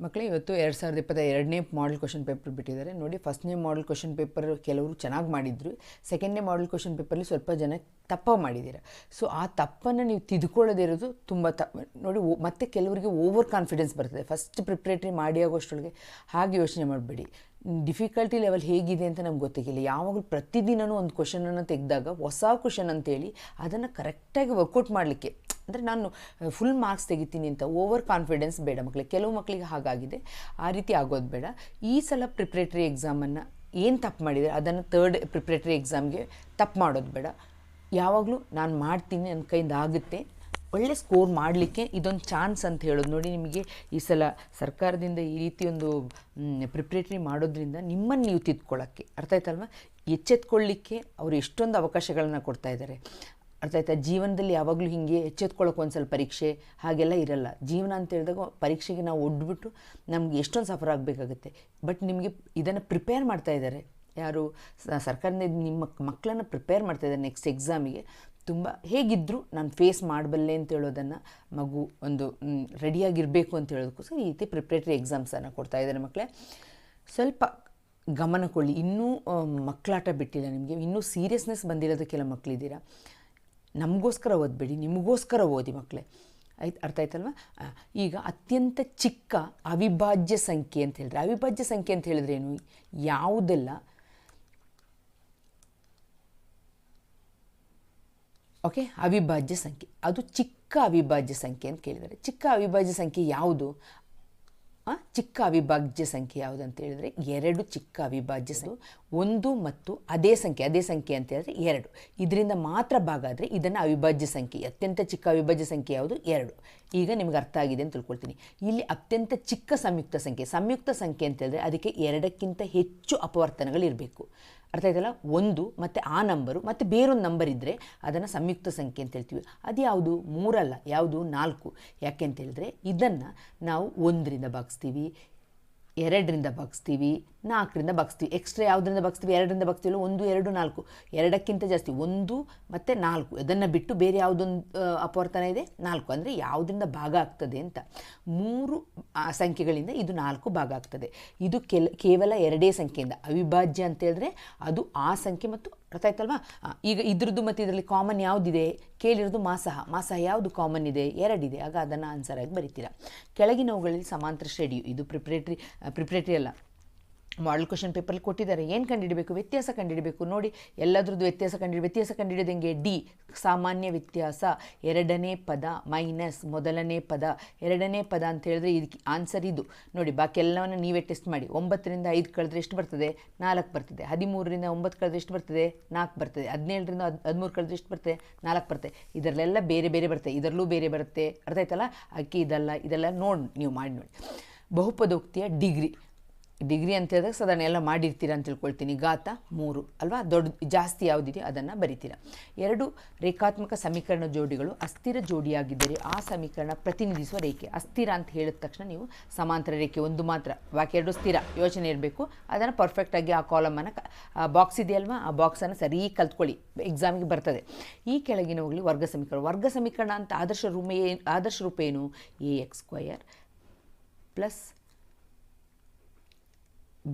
ಮಕ್ಕಳೇ ಇವತ್ತು ಎರಡು ಸಾವಿರದ ಇಪ್ಪತ್ತ ಎರಡನೇ ಮಾಡಲ್ ಕ್ವಶನ್ ಪೇಪರ್ ಬಿಟ್ಟಿದ್ದಾರೆ. ನೋಡಿ ಫಸ್ಟ್ನೇ ಮಾಡಲ್ ಕ್ವಶನ್ ಪೇಪರ್ ಕೆಲವರು ಚೆನ್ನಾಗಿ ಮಾಡಿದ್ರು. ಸೆಕೆಂಡ್ನೇ ಮಾಡಲ್ ಕ್ವಶನ್ ಪೇಪರಲ್ಲಿ ಸ್ವಲ್ಪ ಜನ ತಪ್ಪ ಮಾಡಿದ್ದೀರ. ಸೊ ಆ ತಪ್ಪನ್ನು ನೀವು ತಿದ್ಕೊಳ್ಳೋದೇ ಇರೋದು ತುಂಬ ತ, ನೋಡಿ ಮತ್ತೆ ಕೆಲವರಿಗೆ ಓವರ್ ಕಾನ್ಫಿಡೆನ್ಸ್ ಬರ್ತದೆ. ಫಸ್ಟ್ ಪ್ರಿಪ್ರೇಟ್ರಿ ಮಾಡಿ ಆಗೋಷ್ಟೊಳಗೆ ಹಾಗೆ ಯೋಚನೆ ಮಾಡಬೇಡಿ. ಡಿಫಿಕಲ್ಟಿ ಲೆವೆಲ್ ಹೇಗಿದೆ ಅಂತ ನಮ್ಗೆ ಗೊತ್ತಾಗಿಲ್ಲ. ಯಾವಾಗಲೂ ಪ್ರತಿದಿನವೂ ಒಂದು ಕ್ವಶನನ್ನು ತೆಗೆದಾಗ ಹೊಸ ಕ್ವಶನ್ ಅಂತೇಳಿ ಅದನ್ನು ಕರೆಕ್ಟಾಗಿ ವರ್ಕೌಟ್ ಮಾಡಲಿಕ್ಕೆ. ಅಂದರೆ ನಾನು ಫುಲ್ ಮಾರ್ಕ್ಸ್ ತೆಗಿತೀನಿ ಅಂತ ಓವರ್ ಕಾನ್ಫಿಡೆನ್ಸ್ ಬೇಡ ಮಕ್ಕಳಿಗೆ ಕೆಲವು ಮಕ್ಕಳಿಗೆ ಹಾಗಾಗಿದೆ. ಆ ರೀತಿ ಆಗೋದು ಬೇಡ. ಈ ಸಲ ಪ್ರಿಪ್ರೇಟರಿ ಎಕ್ಸಾಮನ್ನು ಏನು ತಪ್ಪು ಮಾಡಿದರೆ ಅದನ್ನು ತರ್ಡ್ ಪ್ರಿಪ್ರೇಟರಿ ಎಕ್ಸಾಮ್ಗೆ ತಪ್ಪು ಮಾಡೋದು ಬೇಡ. ಯಾವಾಗಲೂ ನಾನು ಮಾಡ್ತೀನಿ ನನ್ನ ಕೈಯಿಂದ ಆಗುತ್ತೆ ಒಳ್ಳೆ ಸ್ಕೋರ್ ಮಾಡಲಿಕ್ಕೆ ಇದೊಂದು ಚಾನ್ಸ್ ಅಂತ ಹೇಳೋದು. ನೋಡಿ ನಿಮಗೆ ಈ ಸಲ ಸರ್ಕಾರದಿಂದ ಈ ರೀತಿ ಒಂದು ಪ್ರಿಪ್ರೇಟರಿ ಮಾಡೋದ್ರಿಂದ ನಿಮ್ಮನ್ನು ನೀವು ತಿದ್ಕೊಳ್ಳೋಕ್ಕೆ ಅರ್ಥ ಆಯ್ತಲ್ವ? ಎಚ್ಚೆತ್ಕೊಳ್ಳಿಕ್ಕೆ ಅವರು ಎಷ್ಟೊಂದು ಅವಕಾಶಗಳನ್ನು ಕೊಡ್ತಾ ಇದ್ದಾರೆ. ಅರ್ಥ ಆಯ್ತಾ? ಜೀವನದಲ್ಲಿ ಯಾವಾಗಲೂ ಹೀಗೆ ಎಚ್ಚೆತ್ಕೊಳ್ಳೋಕೆ ಒಂದು ಸ್ವಲ್ಪ ಪರೀಕ್ಷೆ ಹಾಗೆಲ್ಲ ಇರಲ್ಲ. ಜೀವನ ಅಂತ ಹೇಳಿದಾಗ ಪರೀಕ್ಷೆಗೆ ನಾವು ಒಡ್ಬಿಟ್ಟು ನಮ್ಗೆ ಎಷ್ಟೊಂದು ಸಫರ್ ಆಗಬೇಕಾಗುತ್ತೆ. ಬಟ್ ನಿಮಗೆ ಇದನ್ನು ಪ್ರಿಪೇರ್ ಮಾಡ್ತಾ ಇದ್ದಾರೆ. ಯಾರು? ಸರ್ಕಾರದಿಂದ ನಿಮ್ಮ ಮಕ್ಕಳನ್ನು ಪ್ರಿಪೇರ್ ಮಾಡ್ತಾ ಇದ್ದಾರೆ ನೆಕ್ಸ್ಟ್ ಎಕ್ಸಾಮಿಗೆ ತುಂಬ ಹೇಗಿದ್ದರೂ ನಾನು ಫೇಸ್ ಮಾಡಬಲ್ಲೆ ಅಂತ ಹೇಳೋದನ್ನು ಮಗು ಒಂದು ರೆಡಿಯಾಗಿರಬೇಕು ಅಂತ ಹೇಳೋದಕ್ಕೋಸ್ಕರ ಈ ರೀತಿ ಪ್ರಿಪ್ರೇಟರಿ ಎಕ್ಸಾಮ್ಸನ್ನು ಕೊಡ್ತಾ ಇದ್ದಾರೆ ಮಕ್ಕಳೇ ಸ್ವಲ್ಪ ಗಮನ ಕೊಡಿ ಇನ್ನೂ ಮಕ್ಕಳಾಟ ಬಿಟ್ಟಿಲ್ಲ ನಿಮಗೆ. ಇನ್ನೂ ಸೀರಿಯಸ್ನೆಸ್ ಬಂದಿರೋದು ಕೆಲ ಮಕ್ಕಳಿದ್ದೀರಾ ನಮಗೋಸ್ಕರ ಓದಬೇಡಿ. ನಿಮಗೋಸ್ಕರ ಓದಿ ಮಕ್ಕಳೇ ಆಯ್ತು, ಅರ್ಥ ಆಯ್ತಲ್ವ? ಈಗ ಅತ್ಯಂತ ಚಿಕ್ಕ ಅವಿಭಾಜ್ಯ ಸಂಖ್ಯೆ ಅಂತ ಹೇಳಿದ್ರೆ, ಅವಿಭಾಜ್ಯ ಸಂಖ್ಯೆ ಅಂತ ಹೇಳಿದ್ರೆ ಏನು? ಯಾವುದೆಲ್ಲ ಓಕೆ? ಅವಿಭಾಜ್ಯ ಸಂಖ್ಯೆ. ಅದು ಚಿಕ್ಕ ಅವಿಭಾಜ್ಯ ಸಂಖ್ಯೆ ಅಂತ ಕೇಳಿದರೆ ಚಿಕ್ಕ ಅವಿಭಾಜ್ಯ ಸಂಖ್ಯೆ ಯಾವುದು? ಚಿಕ್ಕ ಅವಿಭಾಜ್ಯ ಸಂಖ್ಯೆ ಯಾವುದು ಅಂತ ಹೇಳಿದರೆ ಎರಡು ಚಿಕ್ಕ ಅವಿಭಾಜ್ಯ ಸಂಖ್ಯೆ. ಒಂದು ಮತ್ತು ಅದೇ ಸಂಖ್ಯೆ ಅದೇ ಸಂಖ್ಯೆ ಅಂತ ಹೇಳಿದ್ರೆ ಎರಡು. ಇದರಿಂದ ಮಾತ್ರ ಭಾಗ ಆದರೆ ಇದನ್ನು ಅವಿಭಾಜ್ಯ ಸಂಖ್ಯೆ, ಅತ್ಯಂತ ಚಿಕ್ಕ ಅವಿಭಾಜ್ಯ ಸಂಖ್ಯೆ ಯಾವುದು? ಎರಡು. ಈಗ ನಿಮ್ಗೆ ಅರ್ಥ ಆಗಿದೆ ಅಂತ ತಿಳ್ಕೊಳ್ತೀನಿ. ಇಲ್ಲಿ ಅತ್ಯಂತ ಚಿಕ್ಕ ಸಂಯುಕ್ತ ಸಂಖ್ಯೆ ಸಂಯುಕ್ತ ಸಂಖ್ಯೆ ಅಂತ ಹೇಳಿದ್ರೆ ಅದಕ್ಕೆ ಎರಡಕ್ಕಿಂತ ಹೆಚ್ಚು ಅಪವರ್ತನಗಳಿರಬೇಕು ಅರ್ಥ ಆಯ್ತಲ್ಲ? ಒಂದು ಮತ್ತು ಆ ನಂಬರು ಮತ್ತು ಬೇರೊಂದು ನಂಬರ್ ಇದ್ದರೆ ಅದನ್ನು ಸಂಯುಕ್ತ ಸಂಖ್ಯೆ ಅಂತ ಹೇಳ್ತೀವಿ. ಅದು ಯಾವುದು? ಮೂರಲ್ಲ, ಯಾವುದು? ನಾಲ್ಕು. ಯಾಕೆ ಅಂತ ಹೇಳಿದ್ರೆ ಇದನ್ನು ನಾವು ಒಂದರಿಂದ ಭಾಗಿಸ್ತೀವಿ, ಎರಡರಿಂದ ಭಾಗಿಸ್ತೀವಿ ನಾಲ್ಕರಿಂದ ಬಗ್ಸ್ತೀವಿ. ಎಕ್ಸ್ಟ್ರಾ ಯಾವುದರಿಂದ ಬಗ್ಸ್ತೀವಿ? ಎರಡರಿಂದ ಬಗ್ಸ್ತೀವಿ ಒಂದು, ಎರಡು, ನಾಲ್ಕು. ಎರಡಕ್ಕಿಂತ ಜಾಸ್ತಿ. ಒಂದು ಮತ್ತು ನಾಲ್ಕು. ಅದನ್ನು ಬಿಟ್ಟು ಬೇರೆ ಯಾವುದೊಂದು ಅಪವರ್ತನ ಇದೆ? ನಾಲ್ಕು. ಅಂದರೆ ಯಾವುದರಿಂದ ಭಾಗ ಆಗ್ತದೆ ಅಂತ. ಮೂರು ಸಂಖ್ಯೆಗಳಿಂದ ಇದು ನಾಲ್ಕು ಭಾಗ ಆಗ್ತದೆ. ಇದು ಕೆಲ, ಕೇವಲ ಎರಡೇ ಸಂಖ್ಯೆಯಿಂದ. ಅವಿಭಾಜ್ಯ ಅಂತ ಹೇಳಿದ್ರೆ ಅದು ಆ ಸಂಖ್ಯೆ ಮತ್ತು ಅರ್ಥ ಆಯ್ತಲ್ವಾ? ಈಗ ಇದ್ರದ್ದು ಮತ್ತು ಇದರಲ್ಲಿ ಕಾಮನ್ ಯಾವುದಿದೆ? ಕೇಳಿರೋದು ಮಾಸಹ. ಮಾಸಹ ಯಾವುದು ಕಾಮನ್ ಇದೆ? ಎರಡಿದೆ. ಆಗ ಅದನ್ನು ಆನ್ಸರ್ ಆಗಿ ಬರಿತೀರಾ. ಕೆಳಗಿನವುಗಳಲ್ಲಿ ಸಮಾಂತರ ಶ್ರೇಣಿಯು. ಇದು ಪ್ರಿಪ್ರೇಟ್ರಿ ಪ್ರಿಪ್ರೇಟ್ರಿ ಅಲ್ಲ. ಮಾಡಲ್ ಕ್ವಶನ್ ಪೇಪರಲ್ಲಿ ಕೊಟ್ಟಿದ್ದಾರೆ. ಏನು ಕಂಡುಹಿಡಬೇಕು ವ್ಯತ್ಯಾಸ ಕಂಡುಹಿಡಬೇಕು ನೋಡಿ, ಎಲ್ಲದ್ರದ್ದು ವ್ಯತ್ಯಾಸ ಕಂಡು ವ್ಯತ್ಯಾಸ ಕಂಡುಹಿಡಿದಂಗೆ ಡಿ, ಸಾಮಾನ್ಯ ವ್ಯತ್ಯಾಸ. ಎರಡನೇ ಪದ ಮೈನಸ್ ಮೊದಲನೇ ಪದ. ಎರಡನೇ ಪದ ಅಂತ ಹೇಳಿದ್ರೆ ಇದಕ್ಕೆ ಆನ್ಸರ್ ಇದು. ನೋಡಿ ಬಾಕಿ ಎಲ್ಲವನ್ನು ನೀವೇ ಟೆಸ್ಟ್ ಮಾಡಿ. ಒಂಬತ್ತರಿಂದ ಐದು ಕಳೆದ್ರೆ ಎಷ್ಟು ಬರ್ತದೆ? ನಾಲ್ಕು ಬರ್ತದೆ. ಹದಿಮೂರರಿಂದ ಒಂಬತ್ತು ಕಳೆದ್ರೆ ಎಷ್ಟು ಬರ್ತದೆ? ನಾಲ್ಕು ಬರ್ತದೆ. ಹದಿನೇಳರಿಂದ ಹದ್, ಹದಿಮೂರು ಕಳೆದ್ರೆ ಎಷ್ಟು ಬರ್ತದೆ? ನಾಲ್ಕು ಬರ್ತದೆ. ಇದರಲ್ಲೆಲ್ಲ ಬೇರೆ ಬೇರೆ ಬರ್ತದೆ. ಇದರಲ್ಲೂ ಬೇರೆ ಬರುತ್ತೆ. ಅರ್ಥ ಆಯ್ತಲ್ಲ? ಅಕ್ಕಿ ಇದಲ್ಲ, ಇದೆಲ್ಲ ನೋಡಿ, ನೀವು ಮಾಡಿ ನೋಡಿ. ಬಹುಪದೋಕ್ತಿಯ ಡಿಗ್ರಿ ಡಿಗ್ರಿ ಅಂತ ಹೇಳಿದಾಗ ಸಾಧಾರಣ ಎಲ್ಲ ಮಾಡಿರ್ತೀರ ಅಂತ ತಿಳ್ಕೊಳ್ತೀನಿ. ಗಾತ ಮೂರು ಅಲ್ವಾ? ದೊಡ್ಡ, ಜಾಸ್ತಿ ಯಾವುದಿದೆಯೋ ಅದನ್ನು ಬರಿತೀರ. ಎರಡು, ರೇಖಾತ್ಮಕ ಸಮೀಕರಣ ಜೋಡಿಗಳು ಅಸ್ಥಿರ ಜೋಡಿಯಾಗಿದ್ದರೆ ಆ ಸಮೀಕರಣ ಪ್ರತಿನಿಧಿಸುವ ರೇಖೆ. ಅಸ್ಥಿರ ಅಂತ ಹೇಳಿದ ತಕ್ಷಣ ನೀವು ಸಮಾಂತರ ರೇಖೆ ಒಂದು ಮಾತ್ರ. ಬಾಕಿ ಎರಡು ಸ್ಥಿರ ಯೋಚನೆ ಇರಬೇಕು. ಅದನ್ನು ಪರ್ಫೆಕ್ಟಾಗಿ ಆ ಕಾಲಮನ್ನು ಬಾಕ್ಸ್ ಇದೆಯಲ್ವಾ ಆ ಬಾಕ್ಸನ್ನು ಸರಿ ಕಲ್ತ್ಕೊಳ್ಳಿ. ಎಕ್ಸಾಮಿಗೆ ಬರ್ತದೆ. ಈ ಕೆಳಗಿನವುಗಳಲ್ಲಿ ವರ್ಗ ಸಮೀಕರಣ. ವರ್ಗ ಸಮೀಕರಣ ಅಂತ ಆದರ್ಶ ರೂಪ ಆದರ್ಶ ರೂಪ ಏನು? A X square plus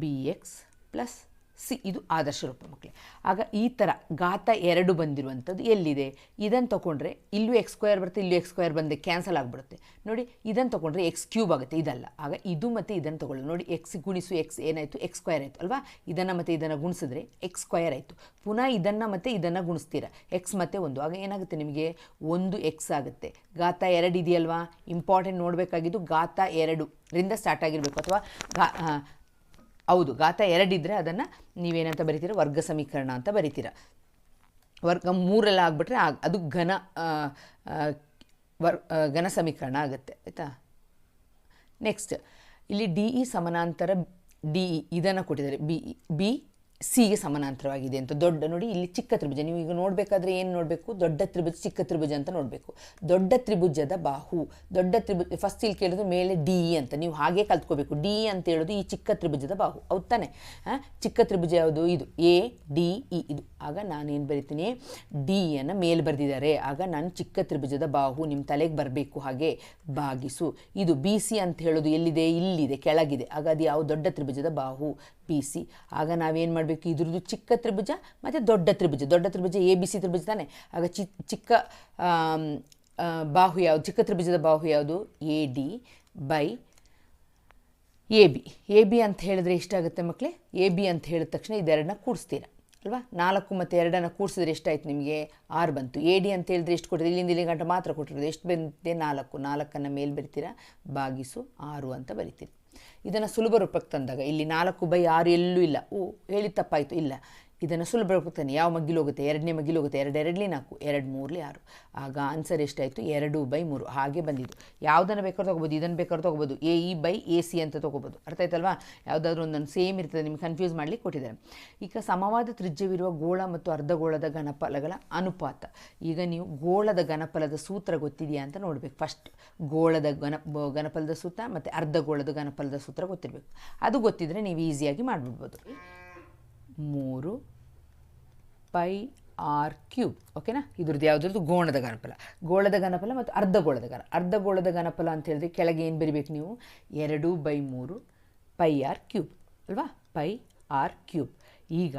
B X plus C ಇದು ಆದರ್ಶ ರೂಪ ಮಕ್ಕಳೇ. ಆಗ ಈ ಥರ ಘಾತ ಎರಡು ಬಂದಿರುವಂಥದ್ದು ಎಲ್ಲಿದೆ? ಇದನ್ನು ತೊಗೊಂಡ್ರೆ ಇಲ್ಲೂ ಎಕ್ಸ್ ಸ್ಕ್ವೇರ್ ಬರುತ್ತೆ, ಇಲ್ಲೂ ಎಕ್ಸ್ ಸ್ಕ್ವೇರ್ ಕ್ಯಾನ್ಸಲ್ ಆಗಿಬಿಡುತ್ತೆ. ನೋಡಿ ಇದನ್ನು ತೊಗೊಂಡ್ರೆ ಎಕ್ಸ್ ಕ್ಯೂಬ್ ಆಗುತ್ತೆ, ಇದಲ್ಲ. ಆಗ ಇದು ಮತ್ತು ಇದನ್ನು ತೊಗೊಳ್ಳಿ ನೋಡಿ ಎಕ್ಸ್ ಗುಣಿಸು ಎಕ್ಸ್ ಏನಾಯಿತು? ಎಕ್ಸ್ ಸ್ಕ್ವೇರ್ ಆಯಿತು, ಅಲ್ವಾ? ಇದನ್ನು ಮತ್ತು ಇದನ್ನು ಗುಣಿಸಿದ್ರೆ ಎಕ್ಸ್ ಸ್ಕ್ವೇರ್ ಆಯಿತು. ಪುನಃ ಇದನ್ನು ಮತ್ತು ಇದನ್ನು ಗುಣಿಸ್ತೀರ? ಎಕ್ಸ್ ಮತ್ತೆ ಒಂದು. ಆಗ ಏನಾಗುತ್ತೆ ನಿಮಗೆ? ಒಂದು ಎಕ್ಸ್ ಆಗುತ್ತೆ. ಘಾತ ಎರಡು ಇದೆಯಲ್ವಾ? ಇಂಪಾರ್ಟೆಂಟ್ ನೋಡಬೇಕಾಗಿದ್ದು ಘಾತ ಎರಡು ರಿಂದ ಸ್ಟಾರ್ಟ್ ಆಗಿರಬೇಕು. ಅಥವಾ ಹೌದು, ಘಾತ ಎರಡಿದ್ರೆ ಅದನ್ನು ನೀವೇನಂತ ಬರಿತೀರ? ವರ್ಗ ಸಮೀಕರಣ ಅಂತ ಬರಿತೀರ. ವರ್ಗ ಮೂರೆಲ್ಲ ಆಗಿಬಿಟ್ರೆ ಆಗ, ಅದು ಘನ ವರ್ ಘನ ಸಮೀಕರಣ ಆಗುತ್ತೆ, ಆಯಿತಾ? ನೆಕ್ಸ್ಟ್ ಇಲ್ಲಿ ಡಿ ಇ ಸಮಾನಾಂತರ ಡಿ ಇ ಇದನ್ನು ಕೊಟ್ಟಿದ್ದಾರೆ. ಬಿ ಬಿ ಸಿಗೆ ಸಮಾನಾಂತರವಾಗಿದೆ ಅಂತ. ದೊಡ್ಡ ನೋಡಿ, ಇಲ್ಲಿ ಚಿಕ್ಕ ತ್ರಿಭುಜ. ನೀವು ಈಗ ನೋಡಬೇಕಾದ್ರೆ ಏನು ನೋಡಬೇಕು? ದೊಡ್ಡ ತ್ರಿಭುಜ, ಚಿಕ್ಕ ತ್ರಿಭುಜ ಅಂತ ನೋಡಬೇಕು. ದೊಡ್ಡ ತ್ರಿಭುಜದ ಬಾಹು. ದೊಡ್ಡ ತ್ರಿಭುಜ ಫಸ್ಟ್ ಇಲ್ಲಿ ಕೇಳಿದ್ರು ಮೇಲೆ ಡಿ ಅಂತ. ನೀವು ಹಾಗೆ ಕಲ್ತ್ಕೋಬೇಕು. ಡಿ ಅಂತ ಹೇಳೋದು ಈ ಚಿಕ್ಕ ತ್ರಿಭುಜದ ಬಾಹು. ಅವು ತಾನೆ? ಚಿಕ್ಕ ತ್ರಿಭುಜ ಯಾವುದು? ಇದು. ಎ ಡಿ ಇ ಇದು. ಆಗ ನಾನೇನು ಬರಿತೀನಿ? ಡಿ ಅನ್ನು ಮೇಲೆ ಬರೆದಿದ್ದಾರೆ. ಆಗ ನಾನು ಚಿಕ್ಕ ತ್ರಿಭುಜದ ಬಾಹು ನಿಮ್ಮ ತಲೆಗೆ ಬರಬೇಕು ಹಾಗೆ ಬಾಗಿಸು. ಇದು ಬಿ ಸಿ ಅಂತ ಹೇಳೋದು ಎಲ್ಲಿದೆ? ಇಲ್ಲಿದೆ, ಕೆಳಗಿದೆ. ಆಗ ಅದು ಯಾವ ದೊಡ್ಡ ತ್ರಿಭುಜದ ಬಾಹು. ಬಿ ಸಿ ಆಗ ನಾವೇನು ಮಾಡಬೇಕು? ಇದ್ರದ್ದು ಚಿಕ್ಕ ತ್ರಿಭುಜ ಮತ್ತು ದೊಡ್ಡ ತ್ರಿಭುಜ. ದೊಡ್ಡ ತ್ರಿಭುಜ ಎ ಬಿ ಸಿ ತ್ರಿಭುಜ ತಾನೆ? ಆಗ ಚಿ, ಚಿಕ್ಕ ಬಾಹು ಯಾವುದು? ಚಿಕ್ಕ ತ್ರಿಭುಜದ ಬಾಹು ಯಾವುದು? A D by A B A B ಅಂತ ಹೇಳಿದ್ರೆ ಎಷ್ಟಾಗುತ್ತೆ ಮಕ್ಕಳೇ ಎ ಬಿ ಅಂತ ಹೇಳಿದ ತಕ್ಷಣ ಇದೆರಡನ್ನ ಕೂಡಿಸ್ತೀರ. ಅಲ್ವಾ? ನಾಲ್ಕು ಮತ್ತು ಎರಡನ್ನು ಕೂಡಿಸಿದ್ರೆ ಎಷ್ಟಾಯ್ತು ನಿಮಗೆ? ಆರು ಬಂತು. ಎ ಡಿ ಅಂತ ಹೇಳಿದ್ರೆ ಎಷ್ಟು ಕೊಟ್ಟಿದೆ ಇಲ್ಲಿಂದ ಇಲ್ಲಿ ಗಂಟೆ ಮಾತ್ರ ಕೊಟ್ಟಿರೋದು. ಎಷ್ಟು ಬಂದಿದೆ ನಾಲ್ಕು. ನಾಲ್ಕನ್ನು ಮೇಲೆ ಬರಿತೀರ? ಬಾಗಿಸು ಆರು ಅಂತ ಬರಿತೀರಿ. ಇದನ್ನು ಸುಲಭ ರೂಪಕ್ಕೆ ತಂದಾಗ ಇಲ್ಲಿ ನಾಲ್ಕು ಬೈ ಆರು ಎಲ್ಲೂ ಇಲ್ಲ. ಓ ಹೇಳಿ ತಪ್ಪಾಯಿತು. ಇಲ್ಲ. ಇದನ್ನು ಸುಲಭ ಹೋಗ್ತಾನೆ ಯಾವ ಮಗ್ಗಿಲು ಹೋಗುತ್ತೆ? ಎರಡನೇ ಮಗ್ಗಿಲು ಹೋಗುತ್ತೆ. ಎರಡು ಎರಡಲಿ ನಾಲ್ಕು, ಎರಡು ಮೂರಲಿ ಆರು. ಆಗ ಆನ್ಸರ್ ಎಷ್ಟಾಯಿತು? ಎರಡು ಬೈ ಮೂರು. ಹಾಗೆ ಬಂದಿದ್ದು. ಯಾವುದನ್ನು ಬೇಕಾದ್ರೂ ತೊಗೋಬೋದು, ಇದನ್ನು ಬೇಕಾದ್ರೂ ತೊಗೋಬೋದು. A E by A C ಅಂತ ತೊಗೋಬೋದು. ಅರ್ಥ ಆಯ್ತಲ್ವಾ? ಯಾವುದಾದ್ರೂ ಒಂದೊಂದು ಸೇಮ್ ಇರ್ತದೆ. ನಿಮ್ಗೆ ಕನ್ಫ್ಯೂಸ್ ಮಾಡಲಿಕ್ಕೆ ಕೊಟ್ಟಿದ್ದಾರೆ. ಈಗ ಸಮವಾದ ತ್ರಿಜ್ಯವಿರುವ ಗೋಳ ಮತ್ತು ಅರ್ಧಗೋಳದ ಘನಫಲಗಳ ಅನುಪಾತ. ಈಗ ನೀವು ಗೋಳದ ಘನಫಲದ ಸೂತ್ರ ಗೊತ್ತಿದೆಯಾ ಅಂತ ನೋಡಬೇಕು. ಫಸ್ಟ್ ಗೋಳದ ಘನ ಘನಫಲದ ಸೂತ್ರ ಮತ್ತು ಅರ್ಧಗೋಳದ ಘನಫಲದ ಸೂತ್ರ ಗೊತ್ತಿರಬೇಕು. ಅದು ಗೊತ್ತಿದ್ದರೆ ನೀವು ಈಸಿಯಾಗಿ ಮಾಡಿಬಿಡ್ಬೋದು. ಮೂರು ಪೈ ಆರ್ ಕ್ಯೂಬ್ ಓಕೆನಾ ಇದ್ರದ್ದು ಯಾವುದ್ರದ್ದು? ಗೋಣದ ಘನಫಲ. ಗೋಳದ ಘನಫಲ ಮತ್ತು ಅರ್ಧಗೋಳದ ಘನ. ಅರ್ಧಗೋಳದ ಘನಫಲ ಅಂತ ಹೇಳಿದ್ರೆ ಕೆಳಗೆ ಏನು ಬರಿಬೇಕು ನೀವು? ಎರಡು ಬೈ ಮೂರು ಪೈ ಆರ್ ಕ್ಯೂಬ್, ಅಲ್ವಾ? Pi R cube. ಈಗ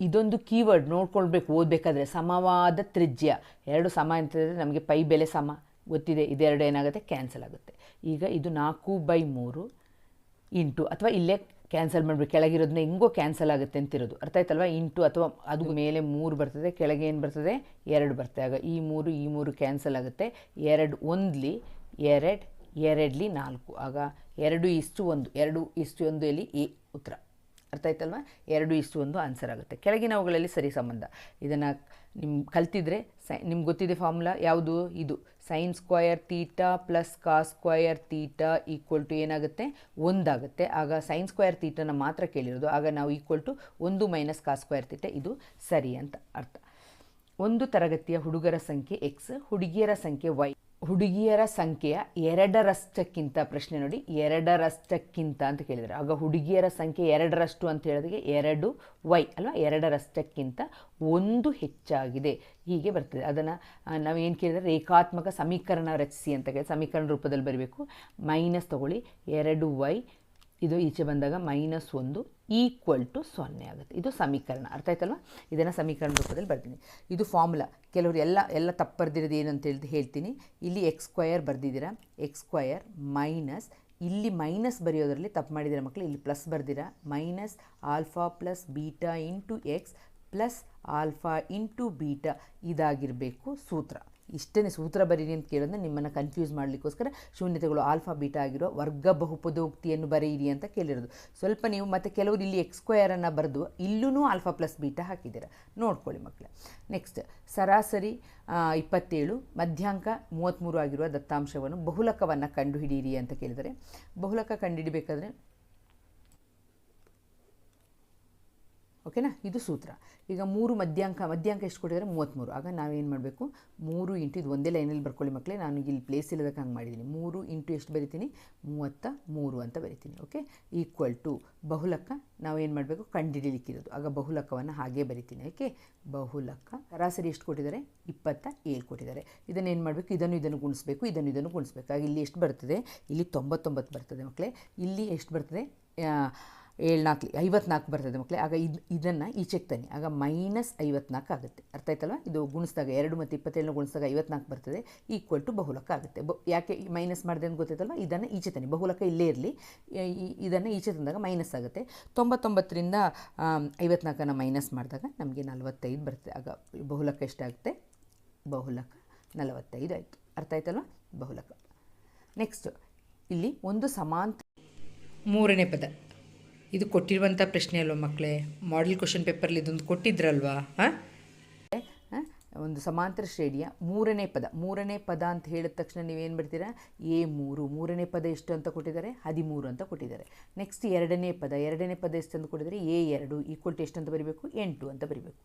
ಇದೊಂದು ಕೀವರ್ಡ್ ನೋಡ್ಕೊಳ್ಬೇಕು, ಓದಬೇಕಾದ್ರೆ ಸಮವಾದ ತ್ರಿಜ್ಯ. ಎರಡು ಸಮ ಅಂತ ಅಂತಂದರೆ ನಮಗೆ ಪೈ ಬೆಲೆ ಸಮ. ಗೊತ್ತಿದೆ, ಇದೆರಡು ಏನಾಗುತ್ತೆ? ಕ್ಯಾನ್ಸಲ್ ಆಗುತ್ತೆ. ಈಗ ಇದು ನಾಲ್ಕು ಬೈ ಮೂರು ಇಂಟು, ಅಥವಾ ಇಲ್ಲೇ ಕ್ಯಾನ್ಸಲ್ ಮಾಡಿಬಿಡಿ ಕೆಳಗಿರೋದನ್ನ ಹೆಂಗೋ ಕ್ಯಾನ್ಸಲ್ ಆಗುತ್ತೆ ಅಂತಿರೋದು. ಅರ್ಥ ಆಯ್ತಲ್ವಾ? ಇಂಟು ಅಥವಾ ಅದು ಮೇಲೆ ಮೂರು ಬರ್ತದೆ ಕೆಳಗೆ ಏನು ಬರ್ತದೆ? ಎರಡು ಬರ್ತದೆ. ಆಗ ಈ ಮೂರು ಈ ಮೂರು ಕ್ಯಾನ್ಸಲ್ ಆಗುತ್ತೆ. ಎರಡು ಒಂದ್ಲಿ ಎರಡು ಎರಡ್ಲಿ ನಾಲ್ಕು. ಆಗ ಎರಡು ಇಷ್ಟು ಒಂದು ಎರಡು ಇಷ್ಟು ಒಂದು ಎಲ್ಲಿ? ಎ ಉತ್ತರ. ಅರ್ಥ ಆಯ್ತಲ್ವಾ? ಎರಡು ಇಷ್ಟು ಒಂದು ಆನ್ಸರ್ ಆಗುತ್ತೆ. ಕೆಳಗಿನವುಗಳಲ್ಲಿ ಸರಿ ಸಂಬಂಧ. ಇದನ್ನು ನಿಮ್ಮ ಕಲ್ತಿದ್ರೆ ಸೈ, ನಿಮ್ಗೆ ಗೊತ್ತಿದೆ ಫಾರ್ಮುಲಾ ಯಾವುದು? ಇದು. Sine square theta plus cos square theta equal to ಏನಾಗುತ್ತೆ? ಒಂದಾಗುತ್ತೆ. ಆಗ ಸೈನ್ ಸ್ಕ್ವಯರ್ ತೀಟನ ಮಾತ್ರ ಕೇಳಿರೋದು. ಆಗ ನಾವು ಈಕ್ವಲ್ ಟು ಒಂದು ಮೈನಸ್ ಕಾ ಸ್ಕ್ವಯರ್ ತೀಟ ಇದು ಸರಿ ಅಂತ ಅರ್ಥ. ಒಂದು ತರಗತಿಯ ಹುಡುಗರ ಸಂಖ್ಯೆ ಎಕ್ಸ್ ಹುಡುಗಿಯರ ಸಂಖ್ಯೆ ವೈ ಹುಡುಗಿಯರ ಸಂಖ್ಯೆಯ ಎರಡರಷ್ಟಕ್ಕಿಂತ, ಪ್ರಶ್ನೆ ನೋಡಿ, ಎರಡರಷ್ಟಕ್ಕಿಂತ ಅಂತ ಕೇಳಿದರು ಆಗ ಹುಡುಗಿಯರ ಸಂಖ್ಯೆ ಎರಡರಷ್ಟು ಅಂತ ಹೇಳೋದಕ್ಕೆ ಎರಡು ವೈ ಅಲ್ವಾ? ಎರಡರಷ್ಟಕ್ಕಿಂತ ಒಂದು ಹೆಚ್ಚಾಗಿದೆ. ಹೀಗೆ ಬರ್ತದೆ. ಅದನ್ನು ನಾವು ಏನು ಕೇಳಿದರೆ ರೇಖಾತ್ಮಕ ಸಮೀಕರಣ ರಚಿಸಿ ಅಂತ ಕೇಳಿ, ಸಮೀಕರಣ ರೂಪದಲ್ಲಿ ಬರಬೇಕು. ಮೈನಸ್ ತಗೊಳ್ಳಿ, ಎರಡು ವೈ, ಇದು ಈಚೆ ಬಂದಾಗ ಮೈನಸ್ ಒಂದು ಈಕ್ವಲ್ ಟು ಸೊನ್ನೆ ಆಗುತ್ತೆ. ಇದು ಸಮೀಕರಣ. ಅರ್ಥ ಆಯ್ತಲ್ವ? ಇದನ್ನು ಸಮೀಕರಣ ರೂಪದಲ್ಲಿ ಬರ್ತೀನಿ ಇದು ಫಾರ್ಮುಲಾ ಕೆಲವರು ಎಲ್ಲ ಎಲ್ಲ ತಪ್ಪು ಬರ್ದಿರೋದು ಏನು ಅಂತ ಹೇಳಿ ಹೇಳ್ತೀನಿ. ಇಲ್ಲಿ ಎಕ್ಸ್ ಸ್ಕ್ವಯರ್ ಬರ್ದಿದ್ದೀರಾ? ಎಕ್ಸ್ ಸ್ಕ್ವಯರ್ ಮೈನಸ್ ಇಲ್ಲಿ ಮೈನಸ್ ಬರೆಯೋದರಲ್ಲಿ ತಪ್ಪು ಮಾಡಿದ್ದೀರಾ ಮಕ್ಕಳು ಇಲ್ಲಿ plus ಬರ್ದಿರಾ? Minus alpha plus beta into x plus alpha into beta ಇದಾಗಿರಬೇಕು ಸೂತ್ರ. ಇಷ್ಟೇ ಸೂತ್ರ ಬರೀರಿ ಅಂತ ಕೇಳಿದ್ರೆ ನಿಮ್ಮನ್ನು ಕನ್ಫ್ಯೂಸ್ ಮಾಡಲಿಕ್ಕೋಸ್ಕರ ಶೂನ್ಯತೆಗಳು ಆಲ್ಫಾ ಬೀಟಾ ಆಗಿರೋ ವರ್ಗ ಬಹುಪದೋಕ್ತಿಯನ್ನು ಬರೆಯಿರಿ ಅಂತ ಕೇಳಿರೋದು. ಸ್ವಲ್ಪ ನೀವು ಮತ್ತು ಕೆಲವರು ಇಲ್ಲಿ ಎಕ್ಸ್ ಸ್ಕ್ವಯರನ್ನು ಬರೆದು ಇಲ್ಲೂ ಆಲ್ಫಾ ಪ್ಲಸ್ ಬೀಟಾ ಹಾಕಿದ್ದೀರ. ನೋಡ್ಕೊಳ್ಳಿ ಮಕ್ಕಳೇ ನೆಕ್ಸ್ಟ್ ಸರಾಸರಿ ಇಪ್ಪತ್ತೇಳು, ಮಧ್ಯಾಂಕ ಮೂವತ್ತ್ಮೂರು ಆಗಿರುವ ದತ್ತಾಂಶವನ್ನು ಬಹುಲಕವನ್ನು ಕಂಡುಹಿಡಿಯಿರಿ ಅಂತ ಕೇಳಿದರೆ, ಬಹುಲಕ ಕಂಡುಹಿಡಿಬೇಕಾದ್ರೆ ಓಕೆನಾ? ಇದು ಸೂತ್ರ. ಈಗ ಮೂರು ಮಧ್ಯಾಂಕ ಮಧ್ಯಾಂಕ ಎಷ್ಟು ಕೊಟ್ಟಿದ್ದಾರೆ? ಮೂವತ್ತ್ಮೂರು. ಆಗ ನಾವೇನು ಮಾಡಬೇಕು? ಮೂರು ಇಂಟು ಇದು ಒಂದೇ ಲೈನಲ್ಲಿ ಬರ್ಕೊಳ್ಳಿ ಮಕ್ಕಳೇ. ನಾನು ಇಲ್ಲಿ ಪ್ಲೇಸ್ ಇಲ್ಲದಕ್ಕೆ ಹಂಗೆ ಮಾಡಿದ್ದೀನಿ. ಮೂರು ಇಂಟು ಎಷ್ಟು ಬರಿತೀನಿ? ಮೂವತ್ತ ಮೂರು ಅಂತ ಬರಿತೀನಿ. ಓಕೆ? ಈಕ್ವಲ್ ಟು ಬಹುಲಕ್ಕ ನಾವೇನು ಮಾಡಬೇಕು? ಕಂಡುಹಿಡಿಲಿಕ್ಕಿರೋದು. ಆಗ ಬಹುಲಕ್ಕವನ್ನು ಹಾಗೆ ಬರಿತೀನಿ. ಓಕೆ? ಬಹುಲಕ್ಕ. ಸರಾಸರಿ ಎಷ್ಟು ಕೊಟ್ಟಿದ್ದಾರೆ? ಇಪ್ಪತ್ತ ಏಳು ಕೊಟ್ಟಿದ್ದಾರೆ. ಇದನ್ನು ಏನು ಮಾಡಬೇಕು? ಇದನ್ನು ಇದನ್ನು ಗುಣಿಸ್ಬೇಕು. ಇದನ್ನು ಇದನ್ನು ಗುಣಿಸ್ಬೇಕು. ಆಗ ಇಲ್ಲಿ ಎಷ್ಟು ಬರ್ತದೆ? ಇಲ್ಲಿ ತೊಂಬತ್ತೊಂಬತ್ತು ಬರ್ತದೆ ಮಕ್ಕಳೇ. ಇಲ್ಲಿ ಎಷ್ಟು ಬರ್ತದೆ? ಏಳ್ನಾಲ್ಕು, ಐವತ್ನಾಲ್ಕು ಬರ್ತದೆ ಮಕ್ಕಳೇ ಆಗ ಇದು, ಇದನ್ನು ಈಚೆಗೆ ತನ್ನಿ. ಆಗ ಮೈನಸ್ ಐವತ್ನಾಲ್ಕು ಆಗುತ್ತೆ. ಅರ್ಥ ಆಯ್ತಲ್ವ? ಇದು ಗುಣಿಸಿದಾಗ ಎರಡು ಮತ್ತು ಇಪ್ಪತ್ತೇಳನ್ನ ಗುಣಿಸಿದಾಗ ಐವತ್ನಾಲ್ಕು ಬರ್ತದೆ. ಈಕ್ವಲ್ ಟು ಬಹುಲಕ ಆಗುತ್ತೆ. ಬ, ಯಾಕೆ ಮೈನಸ್ ಮಾಡಿದೆ ಅಂತ ಗೊತ್ತಾಯ್ತಲ್ವ? ಇದನ್ನು ಈಚೆ ತನ್ನಿ. ಬಹುಲಕ ಇಲ್ಲೇ ಇರಲಿ. ಇದನ್ನು ಈಚೆ ತಂದಾಗ ಮೈನಸ್ ಆಗುತ್ತೆ. ತೊಂಬತ್ತೊಂಬತ್ತರಿಂದ ಐವತ್ನಾಲ್ಕನ್ನು ಮೈನಸ್ ಮಾಡಿದಾಗ ನಮಗೆ ನಲವತ್ತೈದು ಬರ್ತದೆ. ಆಗ ಬಹುಲಕ ಎಷ್ಟಾಗುತ್ತೆ? ಬಹುಲಕ ನಲವತ್ತೈದು ಆಯಿತು. ಅರ್ಥ ಆಯ್ತಲ್ವ? ಬಹುಲಕ. ನೆಕ್ಸ್ಟ್ ಇಲ್ಲಿ ಒಂದು ಸಮಾನ ಮೂರನೇ ಪದ. ಇದು ಕೊಟ್ಟಿರುವಂಥ ಪ್ರಶ್ನೆ ಅಲ್ವಾ ಮಕ್ಕಳೇ ಮಾಡೆಲ್ ಕ್ವಶನ್ ಪೇಪರ್ಲಿ ಇದೊಂದು ಕೊಟ್ಟಿದ್ರಲ್ವಾ? ಹಾಂ? ಒಂದು ಸಮಾಂತರ ಶ್ರೇಣಿಯ ಮೂರನೇ ಪದ. ಮೂರನೇ ಪದ ಅಂತ ಹೇಳಿದ ತಕ್ಷಣ ನೀವೇನು ಬಿಡ್ತೀರಾ? ಎ ಮೂರು. ಮೂರನೇ ಪದ ಎಷ್ಟು ಅಂತ ಕೊಟ್ಟಿದ್ದಾರೆ? ಹದಿಮೂರು ಅಂತ ಕೊಟ್ಟಿದ್ದಾರೆ. ನೆಕ್ಸ್ಟ್ ಎರಡನೇ ಪದ. ಎರಡನೇ ಪದ ಎಷ್ಟು ಅಂತ ಕೊಟ್ಟಿದ್ದಾರೆ? ಎ ಎರಡು. ಈಕ್ವಲ್ ಟು ಎಷ್ಟು ಅಂತ ಬರೀಬೇಕು? ಎಂಟು ಅಂತ ಬರೀಬೇಕು.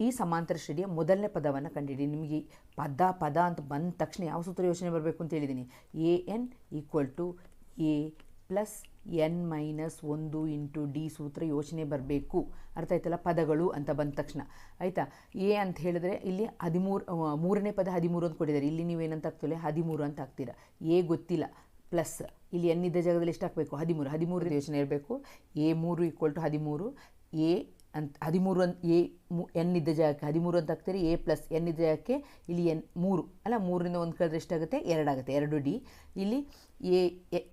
ಈ ಸಮಾಂತರ ಶ್ರೇಣಿಯ ಮೊದಲನೇ ಪದವನ್ನು ಕಂಡಿಡಿ. ನಿಮಗೆ ಪದ ಪದ ಅಂತ ಬಂದ ತಕ್ಷಣ ಯಾವ ಸೂತ್ರ ಯೋಚನೆ ಬರಬೇಕು ಅಂತ ಹೇಳಿದ್ದೀನಿ A N equal to A plus N minus ಒಂದು ಇಂಟು ಡಿ ಸೂತ್ರ ಯೋಚನೆ ಬರಬೇಕು. ಅರ್ಥ ಆಯ್ತಲ್ಲ? ಪದಗಳು ಅಂತ ಬಂದ ತಕ್ಷಣ. ಆಯಿತಾ? ಎ ಅಂತ ಹೇಳಿದ್ರೆ ಇಲ್ಲಿ ಹದಿಮೂರು ಮೂರನೇ ಪದ ಹದಿಮೂರು ಅಂತ ಕೊಟ್ಟಿದ್ದಾರೆ. ಇಲ್ಲಿ ನೀವೇನಂತ ಹಾಕ್ತಿಲ್ಲ ಹದಿಮೂರು ಅಂತ ಹಾಕ್ತೀರಾ. ಎ ಗೊತ್ತಿಲ್ಲ. ಪ್ಲಸ್ ಇಲ್ಲಿ ಎನ್ ಇದ್ದ ಜಾಗದಲ್ಲಿ ಎಷ್ಟು ಹಾಕಬೇಕು? ಹದಿಮೂರು. ಹದಿಮೂರು ಯೋಚನೆ ಇರಬೇಕು. ಎ ಮೂರು ಈಕ್ವಲ್ ಟು ಹದಿಮೂರು. ಎ ಅಂತ ಹದಿಮೂರು ಅಂತ ಎ ಎನ್ ಇದ್ದ ಜಾಗಕ್ಕೆ, ಹದಿಮೂರು ಅಂತ ಹಾಕ್ತೀರಿ, ಎ ಪ್ಲಸ್ ಎನ್ ಇದ್ದ ಜಾಗಕ್ಕೆ, ಇಲ್ಲಿ ಎನ್, ಮೂರು, ಅಲ್ಲ ಮೂರರಿಂದ ಒಂದು ಕಳೆದ್ರೆ ಎಷ್ಟಾಗುತ್ತೆ? ಎರಡಾಗುತ್ತೆ ಎರಡು ಡಿ. ಇಲ್ಲಿ ಎ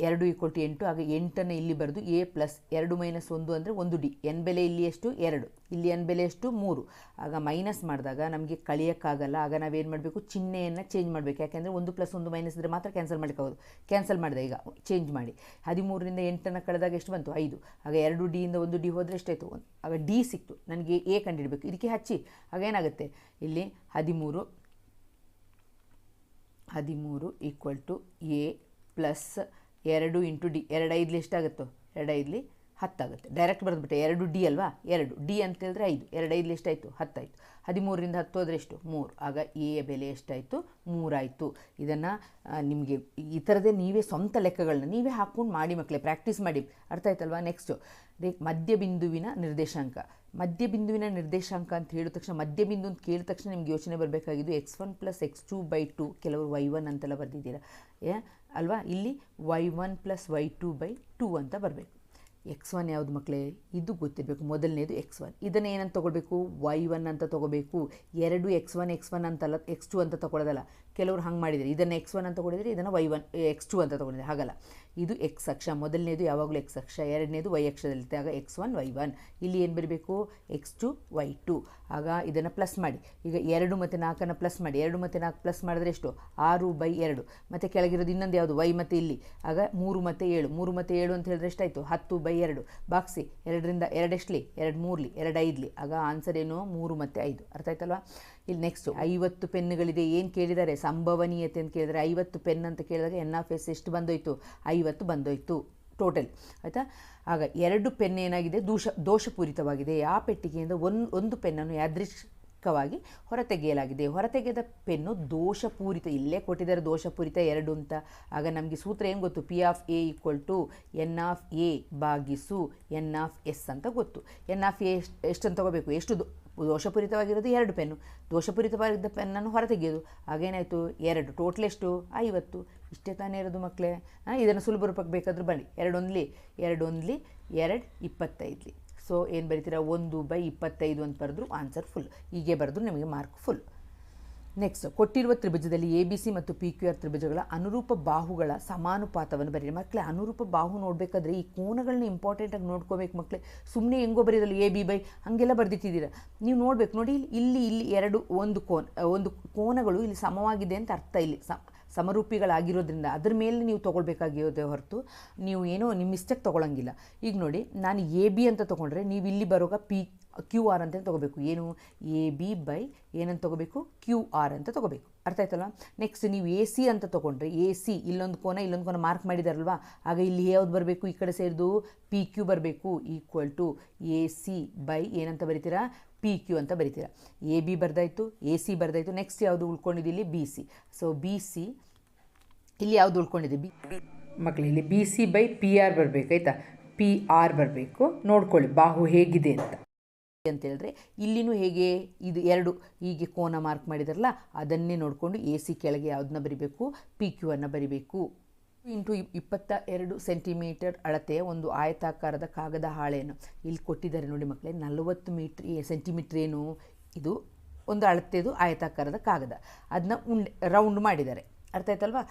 ಎರಡು ಈಕ್ವಲ್ ಟು ಎಂಟು, ಆಗ ಎಂಟನ್ನು ಇಲ್ಲಿ ಬರೆದು ಎ ಪ್ಲಸ್ ಎರಡು ಮೈನಸ್ ಒಂದು ಅಂದರೆ ಒಂದು ಡಿ. ಎನ್ ಬೆಲೆ ಇಲ್ಲಿ ಎಷ್ಟು? ಎರಡು. ಇಲ್ಲಿ ಎನ್ ಬೆಲೆ ಎಷ್ಟು? ಮೂರು. ಆಗ ಮೈನಸ್ ಮಾಡಿದಾಗ ನಮಗೆ ಕಳಿಯೋಕ್ಕಾಗಲ್ಲ, ಆಗ ನಾವೇನು ಮಾಡಬೇಕು? ಚಿಹ್ನೆಯನ್ನು ಚೇಂಜ್ ಮಾಡಬೇಕು. ಯಾಕೆಂದರೆ ಒಂದು ಪ್ಲಸ್ ಒಂದು ಮೈನಸ್ ಇದ್ದರೆ ಮಾತ್ರ ಕ್ಯಾನ್ಸಲ್ ಮಾಡೋಕ್ಕಾಗೋದು ಕ್ಯಾನ್ಸಲ್ ಮಾಡಿದೆ ಈಗ ಚೇಂಜ್ ಮಾಡಿ. ಹದಿಮೂರರಿಂದ ಎಂಟನ್ನು ಕಳೆದಾಗ ಎಷ್ಟು ಬಂತು? ಐದು. ಆಗ ಎರಡು ಡಿಯಿಂದ ಒಂದು ಡಿ ಹೋದರೆ ಎಷ್ಟಾಯಿತು? ಆಗ ಡಿ ಸಿಕ್ತು. ನನಗೆ ಎ ಕಂಡುಹಿಡಬೇಕು. ಇದಕ್ಕೆ ಹಚ್ಚಿ, ಹಾಗೇನಾಗುತ್ತೆ? ಇಲ್ಲಿ ಹದಿಮೂರು ಹದಿಮೂರು ಈಕ್ವಲ್ ಟು ಎ ಪ್ಲಸ್ ಎರಡು ಇಂಟು ಡಿ ಎರಡೈದ್ಲಿ ಎಷ್ಟಾಗುತ್ತೋ? ಎರಡು ಐದ್ಲಿ ಹತ್ತಾಗುತ್ತೆ. ಡೈರೆಕ್ಟ್ ಬರೆದ್ಬಿಟ್ಟೆ ಎರಡು ಡಿ ಅಲ್ವಾ? ಎರಡು. ಡಿ ಅಂತ ಹೇಳಿದ್ರೆ ಐದು. ಎರಡು ಐದು ಎಷ್ಟಾಯಿತು? ಹತ್ತಾಯಿತು. ಹದಿಮೂರರಿಂದ ಹತ್ತು ಹೋದರೆ ಎಷ್ಟು? ಮೂರು. ಆಗ ಎ ಬೆಲೆ ಎಷ್ಟಾಯಿತು? ಮೂರಾಯಿತು. ಇದನ್ನು ನಿಮಗೆ ಈ ಥರದೇ ನೀವೇ ಸ್ವಂತ ಲೆಕ್ಕಗಳನ್ನ ನೀವೇ ಹಾಕ್ಕೊಂಡು ಮಾಡಿ ಮಕ್ಕಳೇ ಪ್ರಾಕ್ಟೀಸ್ ಮಾಡಿ. ಅರ್ಥ ಆಯ್ತಲ್ವಾ? ನೆಕ್ಸ್ಟು ಮಧ್ಯಬಿಂದುವಿನ ನಿರ್ದೇಶಾಂಕ. ಮಧ್ಯಬಿಂದುವಿನ ನಿರ್ದೇಶಾಂಕ ಅಂತ ಹೇಳಿದ ತಕ್ಷಣ, ಮಧ್ಯಬಿಂದು ಅಂತ ಕೇಳಿದ ತಕ್ಷಣ ನಿಮ್ಗೆ ಯೋಚನೆ ಬರಬೇಕಾಗಿದ್ದು X one plus X two by two ಕೆಲವರು ವೈ ಒನ್ ಅಂತೆಲ್ಲ ಬರೆದಿದ್ದೀರಾ. ಅಲ್ವಾ? ಇಲ್ಲಿ Y one plus Y two by two ಅಂತ ಬರಬೇಕು. ಎಕ್ಸ್ ಒನ್ ಯಾವುದು ಮಕ್ಕಳೇ ಇದು ಗೊತ್ತಿರಬೇಕು. ಮೊದಲನೇದು ಎಕ್ಸ್ ಒನ್ ಇದನ್ನು ಏನಂತ ತೊಗೊಳ್ಬೇಕು? ವೈ ಒನ್ ಅಂತ ತೊಗೋಬೇಕು ಎರಡು ಎಕ್ಸ್ ಒನ್ ಎಕ್ಸ್ ಒನ್ ಅಂತಲ್ಲ ಎಕ್ಸ್ ಟು ಅಂತ ತೊಗೊಳ್ಳೋದಲ್ಲ ಕೆಲವರು ಹಂಗೆ ಮಾಡಿದರೆ. ಇದನ್ನು ಎಕ್ಸ್ ಒನ್ ಅಂತ ತೊಗೊಂಡಿದ್ರೆ ಇದನ್ನು ವೈ ಒನ್ ಎಕ್ಸ್ ಟು ಅಂತ ತೊಗೊಂಡಿದ್ರೆ. ಹಾಗಲ್ಲ. ಇದು ಎಕ್ಸ್ ಅಕ್ಷ. ಮೊದಲನೇದು ಯಾವಾಗಲೂ ಎಕ್ಸ್ ಅಕ್ಷ. ಎರಡನೇದು ವೈ ಅಕ್ಷದಲ್ಲಿರುತ್ತೆ. ಆಗ ಎಕ್ಸ್ ಒನ್ ವೈ ಒನ್ ಇಲ್ಲಿ ಏನು ಬರಬೇಕು? ಎಕ್ಸ್ ಟು ವೈ ಟು ಆಗ ಇದನ್ನು ಪ್ಲಸ್ ಮಾಡಿ. ಈಗ ಎರಡು ಮತ್ತು ನಾಲ್ಕನ್ನು ಪ್ಲಸ್ ಮಾಡಿ. ಎರಡು ಮತ್ತು ನಾಲ್ಕು ಪ್ಲಸ್ ಮಾಡಿದ್ರೆ ಎಷ್ಟು? ಆರು ಬೈ ಎರಡು. ಮತ್ತು ಕೆಳಗಿರೋದು ಇನ್ನೊಂದು ಯಾವುದು? ವೈ ಮತ್ತು ಇಲ್ಲಿ. ಆಗ ಮೂರು ಮತ್ತು ಏಳು. ಮೂರು ಮತ್ತು ಏಳು ಅಂತ ಹೇಳಿದ್ರೆ ಎಷ್ಟಾಯಿತು? ಹತ್ತು ಬೈ ಎರಡು. ಬಾಕ್ಸಿ, ಎರಡರಿಂದ ಎರಡೆಷ್ಟಲಿ? ಎರಡು ಮೂರಲಿ, ಎರಡು ಐದಲಿ. ಆಗ ಆನ್ಸರ್ ಏನು? ಮೂರು ಮತ್ತು ಐದು. ಅರ್ಥ ಆಯ್ತಲ್ವಾ? ಇಲ್ಲಿ ನೆಕ್ಸ್ಟ್ ಐವತ್ತು ಪೆನ್ನುಗಳಿದೆ. ಏನು ಕೇಳಿದ್ದಾರೆ ಸಂಭವನೀಯತೆ ಅಂತ ಕೇಳಿದರೆ. ಐವತ್ತು ಪೆನ್ ಅಂತ ಕೇಳಿದಾಗ ಎನ್ ಆಫ್ ಎಸ್ ಎಷ್ಟು ಬಂದೋಯ್ತು? ಐವತ್ತು ಬಂದೋಯ್ತು ಟೋಟಲ್ ಆಯಿತಾ? ಆಗ ಎರಡು ಪೆನ್ ಏನಾಗಿದೆ? ದೋಷ ದೋಷಪೂರಿತವಾಗಿದೆ. ಆ ಪೆಟ್ಟಿಗೆಯಿಂದ ಒಂದು ಒಂದು ಪೆನ್ನನ್ನು ಯಾದೃಚ್ಛಿಕವಾಗಿ ಹೊರತೆಗೆಯಲಾಗಿದೆ. ಹೊರತೆಗೆದ ಪೆನ್ನು ದೋಷಪೂರಿತ ಇಲ್ಲೇ ಕೊಟ್ಟಿದ್ದಾರೆ ದೋಷಪೂರಿತ ಎರಡು ಅಂತ. ಆಗ ನಮಗೆ ಸೂತ್ರ ಏನು ಗೊತ್ತು? P of A equal to N of A ಭಾಗಿಸು ಎನ್ ಆಫ್ ಎಸ್ ಅಂತ ಗೊತ್ತು. ಎನ್ ಆಫ್ ಎ ಎಷ್ಟು ಎಷ್ಟಂತ ತಗೋಬೇಕು? ಎಷ್ಟು ದೋಷಪೂರಿತವಾಗಿರೋದು ಎರಡು ಪೆನ್ನು. ದೋಷಪೂರಿತವಾಗಿದ್ದ ಪೆನ್ನನ್ನು ಹೊರತೆಗೆಯೋದು ಆಗೇನಾಯಿತು ಎರಡು. ಟೋಟಲ್ ಎಷ್ಟು? ಐವತ್ತು. ಇಷ್ಟೇ ತಾನೇ ಇರೋದು ಮಕ್ಕಳೇ ಇದನ್ನು ಸುಲಭ ರೂಪಕ್ಕೆ ಬೇಕಾದರೂ ಬನ್ನಿ. ಎರಡೊಂದ್ಲಿ. ಎರಡೊಂದ್ಲಿ, ಎರಡು, ಇಪ್ಪತ್ತೈದ್ಲಿ. ಸೊ ಏನು ಬರೀತೀರಾ? ಒಂದು ಬೈ ಇಪ್ಪತ್ತೈದು ಅಂತ ಬರೆದ್ರು ಆನ್ಸರ್ ಫುಲ್ ಹೀಗೆ ಬರೆದ್ರು ನಿಮಗೆ ಮಾರ್ಕ್ ಫುಲ್ ನೆಕ್ಸ್ಟ್ ಕೊಟ್ಟಿರುವ ತ್ರಿಭುಜದಲ್ಲಿ ಎ ಬಿ ಸಿ ಮತ್ತು ಪಿ ಕ್ಯೂ ಆರ್ ತ್ರಿಭುಜಗಳ ಅನುರೂಪ ಬಾಹುಗಳ ಸಮಾನುಪಾತವನ್ನು ಬರೀರಿ. ಮಕ್ಕಳೇ ಅನುರೂಪ ಬಾಹು ನೋಡಬೇಕಾದ್ರೆ ಈ ಕೋನಗಳನ್ನ ಇಂಪಾರ್ಟೆಂಟಾಗಿ ನೋಡ್ಕೋಬೇಕು ಮಕ್ಕಳೇ ಸುಮ್ಮನೆ ಹೆಂಗೋ ಬರೀದಲ್ಲ ಎ ಬಿ ಬೈ ಹಾಗೆಲ್ಲ ಬರ್ದಿಟ್ಟಿದ್ದೀರಾ. ನೀವು ನೋಡ್ಬೇಕು, ನೋಡಿ ಇಲ್ಲಿ ಇಲ್ಲಿ ಎರಡು ಒಂದು ಕೋನ್ ಒಂದು ಕೋನಗಳು ಇಲ್ಲಿ ಸಮವಾಗಿದೆ ಅಂತ ಅರ್ಥ ಇಲ್ಲಿ. ಸಮರೂಪಿಗಳಾಗಿರೋದ್ರಿಂದ ಅದ್ರ ಮೇಲೆ ನೀವು ತೊಗೊಳ್ಬೇಕಾಗಿರೋದೇ ಹೊರತು ನೀವು ಏನೋ ನಿಮ್ಮ ಮಿಸ್ಟೇಕ್ ತೊಗೊಳಂಗಿಲ್ಲ. ಈಗ ನೋಡಿ, ನಾನು ಎ ಬಿ ಅಂತ ತೊಗೊಂಡ್ರೆ ನೀವು ಇಲ್ಲಿ ಬರೋಗ ಪಿ ಕ್ಯೂ ಆರ್ ಅಂತ ತೊಗೋಬೇಕು. ಏನು? ಎ ಬಿ ಬೈ ಏನಂತ ತೊಗೋಬೇಕು? ಕ್ಯೂ ಆರ್ ಅಂತ ತೊಗೋಬೇಕು. ಅರ್ಥ ಆಯ್ತಲ್ಲ? ನೆಕ್ಸ್ಟ್ ನೀವು ಎ ಸಿ ಅಂತ ತೊಗೊಂಡ್ರೆ ಎ ಸಿ ಇಲ್ಲೊಂದು ಕೋನ ಇಲ್ಲೊಂದು ಕೋನ ಮಾರ್ಕ್ ಮಾಡಿದಾರಲ್ವಾ? ಆಗ ಇಲ್ಲಿ ಯಾವ್ದು ಬರಬೇಕು? ಈ ಕಡೆ ಸೇರಿದು ಪಿ ಕ್ಯೂ ಬರಬೇಕು. Equal to A C by ಏನಂತ ಬರಿತೀರಾ? ಪಿ ಕ್ಯೂ ಅಂತ ಬರಿತೀರಾ? ಎ ಬಿ ಬರ್ದಾಯಿತು. ಎ ಸಿ ಬರ್ದಾಯಿತು. ನೆಕ್ಸ್ಟ್ ಯಾವುದು ಉಳ್ಕೊಂಡಿದ್ದಿಲ್ಲಿ B C so B C ಇಲ್ಲಿ ಯಾವುದು ಉಳ್ಕೊಂಡಿದೆ ಬಿ ಮಕ್ಕಳು ಇಲ್ಲಿ B C by P R ಬರಬೇಕು, ಆಯಿತಾ? ಪಿ ಆರ್ ಬರಬೇಕು. ನೋಡ್ಕೊಳ್ಳಿ, ಬಾಹು ಹೇಗಿದೆ ಅಂತ. ಅಂತ ಹೇಳಿದ್ರೆ ಇಲ್ಲಿನೂ ಹೇಗೆ ಇದು ಎರಡು ಹೀಗೆ ಕೋನ ಮಾರ್ಕ್ ಮಾಡಿದಾರಲ್ಲ, ಅದನ್ನೇ ನೋಡಿಕೊಂಡು ಎ ಸಿ ಕೆಳಗೆ ಯಾವುದನ್ನ ಬರಿಬೇಕು? ಪಿ ಕ್ಯೂ ಅನ್ನು ಬರಿಬೇಕು. ಇಂಟು ಇಪ್ಪತ್ತ ಎರಡು ಸೆಂಟಿಮೀಟರ್ ಅಳತೆಯ ಒಂದು ಆಯತಾಕಾರದ ಕಾಗದ ಹಾಳೆಯನ್ನು ಇಲ್ಲಿ ಕೊಟ್ಟಿದ್ದಾರೆ ನೋಡಿ ಮಕ್ಕಳೇ, ನಲವತ್ತು ಮೀಟ್ರ್ ಸೆಂಟಿಮೀಟ್ರ್ ಏನು? ಇದು ಒಂದು ಅಳತೆದು ಆಯತಾಕಾರದ ಕಾಗದ. ಅದನ್ನ ಉಂಡೆ ರೌಂಡ್ ಮಾಡಿದ್ದಾರೆ. ಅರ್ಥ ಆಯ್ತಲ್ವಾ?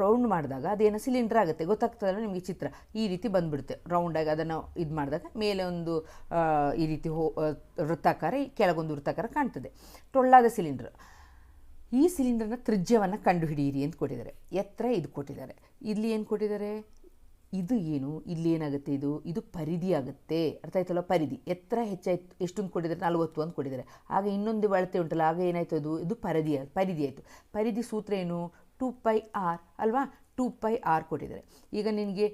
ರೌಂಡ್ ಮಾಡಿದಾಗ ಅದೇನೋ ಸಿಲಿಂಡರ್ ಆಗುತ್ತೆ. ಗೊತ್ತಾಗ್ತದಲ್ಲ ನಿಮಗೆ ಚಿತ್ರ? ಈ ರೀತಿ ಬಂದುಬಿಡುತ್ತೆ. ರೌಂಡಾಗಿ ಅದನ್ನು ಇದು ಮಾಡಿದಾಗ ಮೇಲೆ ಒಂದು ಈ ರೀತಿ ಹೋ ವೃತ್ತಾಕಾರ ಕೆಳಗೊಂದು ವೃತ್ತಾಕಾರ ಕಾಣ್ತದೆ. ಟೊಳ್ಳಾದ ಸಿಲಿಂಡರ್ ಈ ಸಿಲಿಂಡರ್ನ ತ್ರಿಜ್ಯವನ್ನು ಕಂಡುಹಿಡಿಯಿರಿ ಅಂತ ಕೊಟ್ಟಿದ್ದಾರೆ. ಎತ್ತರ ಇದು ಕೊಟ್ಟಿದ್ದಾರೆ. ಇಲ್ಲಿ ಏನು ಕೊಟ್ಟಿದ್ದಾರೆ? ಇದು ಏನು? ಇಲ್ಲಿ ಏನಾಗುತ್ತೆ ಇದು? ಇದು ಪರಿಧಿ ಆಗುತ್ತೆ. ಅರ್ಥ ಆಯ್ತಲ್ಲ ಪರಿಧಿ. ಎತ್ತರ ಹೆಚ್ಚಾಯ್ತು. ಎಷ್ಟೊಂದು ಕೊಟ್ಟಿದ್ದಾರೆ? ನಲ್ವತ್ತು ಅಂತ ಕೊಟ್ಟಿದ್ದಾರೆ. ಆಗ ಇನ್ನೊಂದು ಅಳತೆ ಉಂಟಲ್ಲ, ಆಗ ಏನಾಯ್ತು ಅದು? ಇದು ಪರಿಧಿ ಪರಿಧಿ ಆಯಿತು. ಪರಿಧಿ ಸೂತ್ರ ಏನು? ಟು ಪೈ ಆರ್ ಅಲ್ವಾ? ಟು ಪೈ ಆರ್ ಕೊಟ್ಟಿದ್ದಾರೆ. ಈಗ ನಿನಗೆ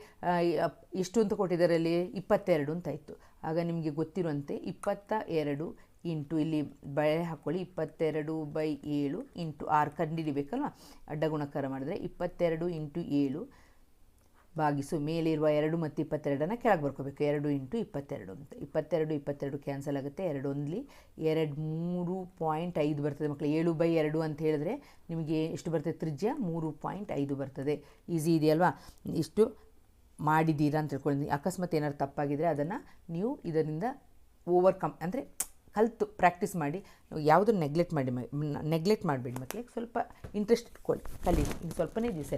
ಎಷ್ಟು ಅಂತ ಕೊಟ್ಟಿದ್ದಾರೆ ಅಲ್ಲಿ ಇಪ್ಪತ್ತೆರಡು ಅಂತ ಇತ್ತು. ಆಗ ನಿಮಗೆ ಗೊತ್ತಿರುವಂತೆ ಇಪ್ಪತ್ತ ಎರಡು ಇಂಟು ಇಲ್ಲಿ ಬಳೆ ಹಾಕ್ಕೊಳ್ಳಿ ಇಪ್ಪತ್ತೆರಡು ಬೈ ಏಳು ಇಂಟು ಆರ್ ಕಂಡಿಡಿಬೇಕಲ್ವ ಅಡ್ಡ ಗುಣಕಾರ ಮಾಡಿದ್ರೆ ಇಪ್ಪತ್ತೆರಡು ಇಂಟು ಏಳು ಭಾಗಿಸು ಮೇಲಿರುವ ಎರಡು ಮತ್ತು ಇಪ್ಪತ್ತೆರಡನ್ನು ಕೆಳಗೆ ಬರ್ಕೋಬೇಕು. ಎರಡು ಇಂಟು ಇಪ್ಪತ್ತೆರಡು ಅಂತ. ಇಪ್ಪತ್ತೆರಡು ಇಪ್ಪತ್ತೆರಡು ಕ್ಯಾನ್ಸಲ್ ಆಗುತ್ತೆ. ಎರಡು ಒಂದ್ಲಿ. ಎರಡು ಮೂರು ಪಾಯಿಂಟ್ ಐದು ಬರ್ತದೆ ಮಕ್ಕಳು ಏಳು ಬೈ ಎರಡು ಅಂತ ಹೇಳಿದ್ರೆ ನಿಮಗೆ ಎಷ್ಟು ಬರ್ತದೆ ತ್ರಿಜ್ಯ? ಮೂರು ಪಾಯಿಂಟ್ ಐದು ಬರ್ತದೆ. ಈಸಿ ಇದೆಯಲ್ವಾ? ಇಷ್ಟು ಮಾಡಿದ್ದೀರಾ ಅಂತ ತಿಳ್ಕೊಳ್ಳಿ ಅಕಸ್ಮಾತ್ ಏನಾದ್ರು ತಪ್ಪಾಗಿದ್ದರೆ ಅದನ್ನು ನೀವು ಇದರಿಂದ ಓವರ್ಕಮ್ ಅಂದರೆ ಕಲಿತು ಪ್ರಾಕ್ಟೀಸ್ ಮಾಡಿ. ಯಾವುದನ್ನು ನೆಗ್ಲೆಕ್ಟ್ ಮಾಡಿ ನೆಗ್ಲೆಕ್ಟ್ ಮಾಡಬೇಡಿ ಮಕ್ಕಳಿಗೆ ಸ್ವಲ್ಪ ಇಂಟ್ರೆಸ್ಟ್ ಇಟ್ಕೊಳ್ಳಿ. ಕಲಿ ಇನ್ನು ಸ್ವಲ್ಪನೇ ದಿವಸ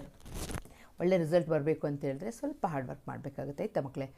ಒಳ್ಳೆ ರಿಸಲ್ಟ್ ಬರಬೇಕು ಅಂತ ಹೇಳಿದ್ರೆ ಸ್ವಲ್ಪ ಹಾರ್ಡ್ ವರ್ಕ್ ಮಾಡಬೇಕಾಗುತ್ತೆ ಆಯ್ತಾ ಮಕ್ಕಳೇ?